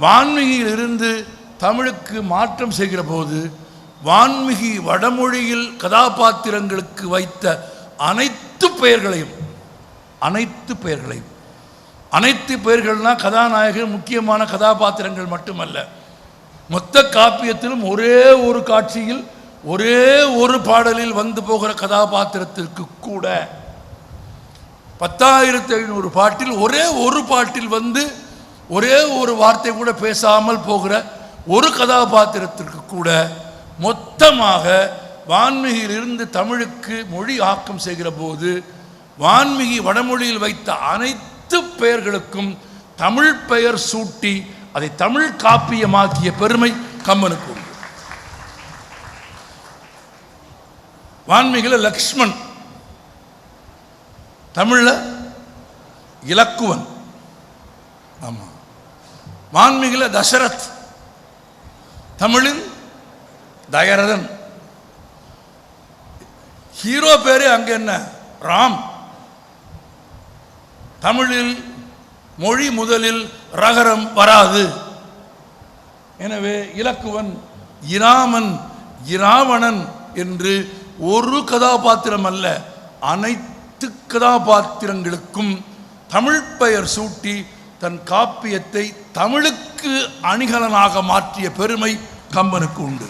வான்மிகியில் இருந்து தமிழுக்கு மாற்றம் செய்கிற போது வான்மிகி வடமொழியில் கதாபாத்திரங்களுக்கு வைத்த அனைத்து பெயர்களையும் அனைத்து பெயர்களையும் அனைத்து பெயர்கள்னால் கதாநாயகர் முக்கியமான கதாபாத்திரங்கள் மட்டுமல்ல. மொத்த காப்பியத்திலும் ஒரே ஒரு காட்சியில் ஒரே ஒரு பாடலில் வந்து போகிற கதாபாத்திரத்திற்கு கூட பத்தாயிரத்தி ஐநூறு பாட்டில் ஒரே ஒரு பாட்டில் வந்து ஒரே ஒரு வார்த்தை கூட பேசாமல் போகிற ஒரு கதாபாத்திரத்திற்கு கூட மொத்தமாக வான்மிகிலிருந்து தமிழுக்கு மொழி ஆக்கம் செய்கிற போது வான்மிகி வடமொழியில் வைத்த அனைத்து பெயர்களுக்கும் தமிழ் பெயர் சூட்டி அதை தமிழ் காப்பியமாக்கிய பெருமை கம்மனுக்கு உண்டு. வான்மிகில லக்ஷ்மண் தமிழில் இலக்குவன். ஆமாம் வான்மிகில தசரத் தமிழின் தயரதன். ஹீரோ பேரு அங்க என்ன? ராம். தமிழில் மொழி முதலில் ரகரம் வராது. எனவே இலக்குவன் இராமன் இராவணன் என்று ஒரு கதாபாத்திரம் அல்ல அனைத்து கதாபாத்திரங்களுக்கும் தமிழ் பெயர் சூட்டி தன் காப்பியத்தை தமிழுக்கு அணிகலனாக மாற்றிய பெருமை கம்பனுக்கு உண்டு.